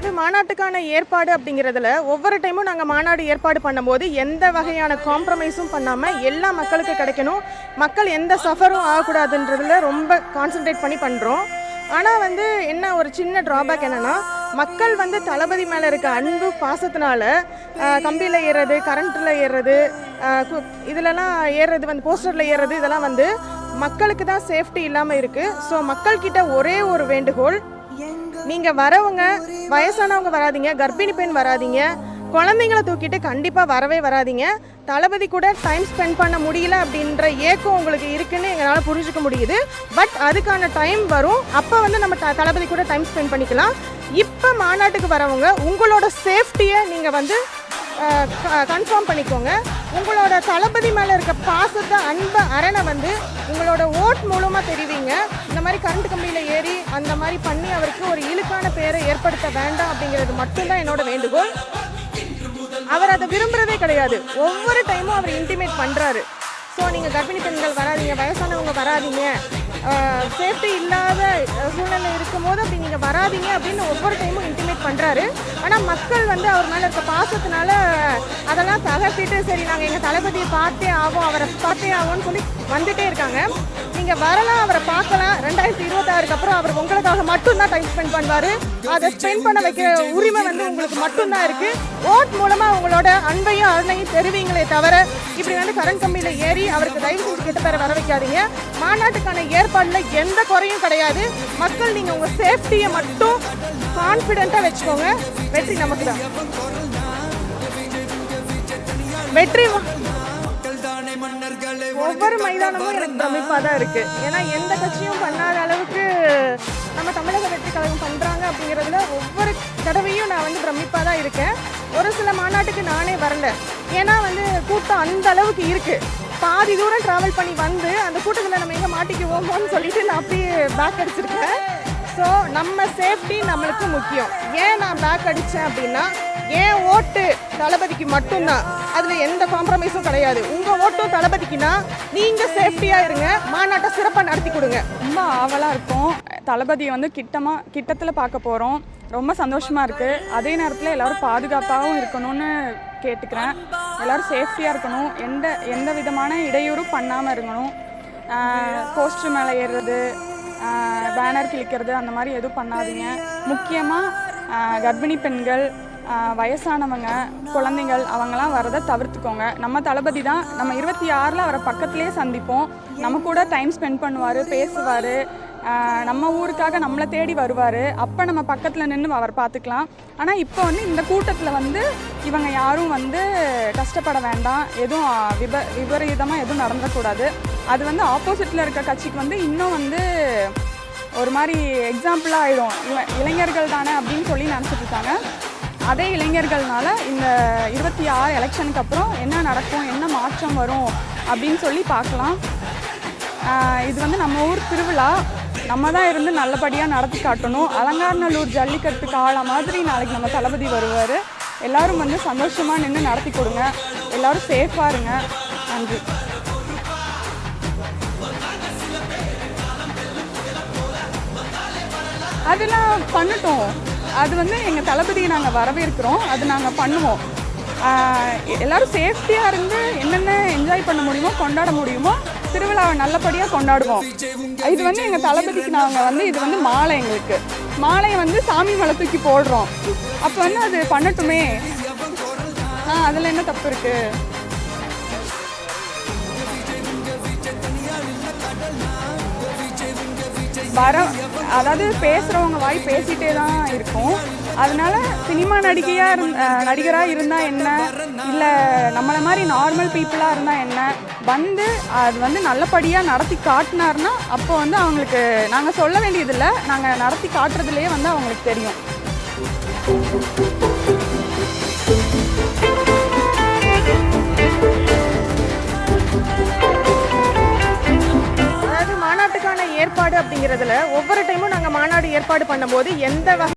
அதாவது மாநாட்டுக்கான ஏற்பாடு அப்படிங்கிறதுல ஒவ்வொரு டைமும் நாங்கள் மாநாடு ஏற்பாடு பண்ணும்போது எந்த வகையான காம்ப்ரமைஸும் பண்ணாமல் எல்லா மக்களுக்கு கிடைக்கணும். மக்கள் எந்த சஃபரும் ஆகக்கூடாதுன்றதுல ரொம்ப கான்சென்ட்ரேட் பண்ணி பண்ணுறோம் ஆனால் வந்து என்ன ஒரு சின்ன ட்ராபேக் என்னென்னா மக்கள் வந்து தளபதி மேலே இருக்க அன்பு பாசத்தினால கம்பியில் ஏறுறது கரண்ட்டில் ஏறுறது இதிலலாம் கு- இதுலலாம் ஏறுறது வந்து போஸ்டரில் ஏறுறது இதெல்லாம் வந்து மக்களுக்கு தான் சேஃப்டி இல்லாமல் இருக்குது ஸோ மக்கள்கிட்ட ஒரே ஒரு வேண்டுகோள் நீங்கள் வரவங்க வயசானவங்க வராதிங்க கர்ப்பிணி பெண் வராதீங்க. குழந்தைங்கள தூக்கிட்டு கண்டிப்பாக வரவே வராதீங்க. தளபதி கூட டைம் ஸ்பெண்ட் பண்ண முடியல அப்படின்ற ஏக்கம் உங்களுக்கு இருக்குன்னு எங்களால் புரிஞ்சுக்க முடியுது. பட் அதுக்கான டைம் வரும். அப்போ வந்து நம்ம த- தளபதி கூட டைம் ஸ்பெண்ட் பண்ணிக்கலாம். இப்போ மாநாட்டுக்கு வரவங்க உங்களோட சேஃப்டியை நீங்கள் வந்து கன்ஃபார்ம் பண்ணிக்கோங்க. உங்களோட தளபதி மேலே இருக்க பாசத்தை அன்பை அரணை வந்து உங்களோட ஓட் மூலமாக தெரிவிங்க. இந்த மாதிரி கரண்ட் கம்பியில் ஏறி அந்த மாதிரி பண்ணி அவருக்கு ஒரு இழுக்கான பேரை ஏற்படுத்த வேண்டாம் அப்படிங்கிறது மட்டும்தான் என்னோட வேண்டுகோள். அவர் அதை விரும்புறதே கிடையாது. ஒவ்வொரு டைமும் அவர் இன்டிமேட் பண்ணுறாரு ஸோ நீங்கள் கர்ப்பிணி பெண்கள் வராதீங்க வயசானவங்க வராதீங்க. சேஃப்டி இல்லை சூழ்நிலை இருக்கும்போது அப்படி நீங்கள் வராதீங்க அப்படின்னு ஒவ்வொரு டைமும் இன்டிமேட் பண்ணுறாரு ஆனால் மக்கள் வந்து அவர் மேலே இருக்க பாசத்தினால அதெல்லாம் தகர்த்திட்டு சரி நாங்கள் எங்கள் தளபதியை பார்த்தே ஆகும் அவரை பார்த்தே ஆகும்னு சொல்லி வந்துட்டே இருக்காங்க. நீங்கள் வரலாம் அவரை பார்க்கலாம். ரெண்டாயிரத்தி இருபத்தாறுக்கு அப்புறம் அவர் உங்களுக்காக மட்டும்தான் டைம் ஸ்பெண்ட் பண்ணுவார். அதை ஸ்பெண்ட் பண்ண வைக்கிற உரிமை வந்து உங்களுக்கு மட்டும்தான் இருக்குது ஓட் மூலமாக உங்களோட அன்பையும் அருணையும் தெரிவிங்களே தவிர இப்படி வந்து கரண்ட் கம்பியில் ஏறி அவருக்கு தயவு செஞ்சு கிட்ட பேர வர வைக்காதீங்க. மாநாட்டுக்கான ஏற்பாடில் எந்த குறையும் கிடையாது. மக்கள் நீங்கள் உங்கள் சேஃப்டியை மட்டும் கான்ஃபிடென்ட்டாக வச்சுக்கோங்க. வெற்றி நமக்கு தான். வெற்றி ம- ஒவ்வொரு மைதானமும் எனக்கு பிரமிப்பாக தான் இருக்கு. ஏன்னா எந்த கட்சியும் பண்ணாத அளவுக்கு நம்ம தமிழக வெற்றி கழகம் பண்றாங்க அப்படிங்கிறதுல ஒவ்வொரு தடவையும் நான் வந்து பிரமிப்பாக தான் இருக்கேன். ஒரு சில மாநாட்டுக்கு நானே வரல. ஏன்னா வந்து கூட்டம் அந்த அளவுக்கு இருக்கு. பாதி தூரம் டிராவல் பண்ணி வந்து அந்த கூட்டத்தில் நம்ம எங்கே மாட்டிக்குவோமோன்னு சொல்லிட்டு நான் அப்படியே பேக் அடிச்சிருக்கேன். ஸோ நம்ம சேஃப்டி நம்மளுக்கு முக்கியம். ஏன் நான் பேக் அடித்தேன் அப்படின்னா ஏன் ஓட்டு தளபதிக்கு மட்டும்தான். அதில் எந்த காம்ப்ரமைஸும் கிடையாது. உங்கள் ஓட்டும் தளபதிக்குன்னா நீங்கள் சேஃப்டியாக இருங்க. மாநாட்டை சிறப்பாக நடத்தி கொடுங்க. ரொம்ப ஆவலாக இருக்கும். தளபதியை வந்து கிட்டமாக கிட்டத்தில் பார்க்க போகிறோம் ரொம்ப சந்தோஷமாக இருக்குது அதே நேரத்தில் எல்லோரும் பாதுகாப்பாகவும் இருக்கணும்னு கேட்டுக்கிறேன். எல்லோரும் சேஃப்டியாக இருக்கணும். எந்த எந்த விதமான இடையூறும் பண்ணாமல் இருக்கணும். போஸ்டர் மேலே ஏறுறது பேனர் கிழிக்கிறது அந்த மாதிரி எதுவும் பண்ணாதீங்க. முக்கியமாக கர்ப்பிணி பெண்கள் வயசானவங்க குழந்தைங்கள் அவங்களாம் வரதை தவிர்த்துக்கோங்க. நம்ம தளபதி தான் நம்ம இருபத்தி ஆறில் அவரை பக்கத்துலேயே சந்திப்போம். நம்ம கூட டைம் ஸ்பெண்ட் பண்ணுவார் பேசுவார். நம்ம ஊருக்காக நம்மளை தேடி வருவார். அப்போ நம்ம பக்கத்தில் நின்று அவர் பார்த்துக்கலாம். ஆனால் இப்போ வந்து இந்த கூட்டத்தில் வந்து இவங்க யாரும் வந்து கஷ்டப்பட வேண்டாம். எதுவும் விப விபரீதமாக எதுவும் நடந்துடக்கூடாது. அது வந்து ஆப்போசிட்டில் இருக்க கட்சிக்கு வந்து இன்னும் வந்து ஒரு மாதிரி எக்ஸாம்பிளாக ஆயிடும். இவ இளைஞர்கள் தானே அப்படின்னு சொல்லி நினச்சிட்டு இருக்காங்க. அதே இளைஞர்கள்னால இந்த இருபத்தி ஆறு எலெக்ஷனுக்கு அப்புறம் என்ன நடக்கும் என்ன மாற்றம் வரும் அப்படின்னு சொல்லி பார்க்கலாம். இது வந்து நம்ம ஊர் திருவிழா. நம்ம தான் இருந்து நல்லபடியாக நடத்தி காட்டணும். அலங்காநல்லூர் ஜல்லிக்கட்டுக்கு காலை மாதிரி நாளைக்கு நம்ம தளபதி வருவார். எல்லாரும் வந்து சந்தோஷமாக நின்று நடத்தி கொடுங்க. எல்லாரும் சேஃபாக இருங்க. நன்றி. அதெல்லாம் பண்ணட்டும். அது வந்து எங்கள் தளபதியை நாங்கள் வரவேற்கிறோம். அது நாங்கள் பண்ணுவோம். எல்லாரும் சேஃப்டியாக இருந்து என்னென்ன என்ஜாய் பண்ண முடியுமோ கொண்டாட முடியுமோ திருவிழாவை நல்லபடியாக கொண்டாடுவோம். இது வந்து எங்கள் தளபதிக்கு நாங்கள் வந்து இது வந்து மாலை எங்களுக்கு. மாலையை வந்து சாமி மேலே தூக்கி போடுறோம். அப்போ வந்து அது பண்ணட்டுமே? ஆ அதில் என்ன தப்பு இருக்குது வர அதாவது பேசுகிறவங்க வாய் பேசிகிட்டே தான் இருக்கும். அதனால சினிமா நடிகையாக இருந் நடிகராக இருந்தால் என்ன? இல்லை நம்மளை மாதிரி நார்மல் பீப்புளாக இருந்தால் என்ன? வந்து அது வந்து நல்லபடியாக நடத்தி காட்டினார்னா அப்போ வந்து அவங்களுக்கு நாங்கள் சொல்ல வேண்டியதில்லை. நாங்கள் நடத்தி காட்டுறதுலேயே வந்து அவங்களுக்கு தெரியும். அதாவது ஒவ்வொரு டைமும் நாங்கள் மாநாடு ஏற்பாடு பண்ணும்போது எந்த வகை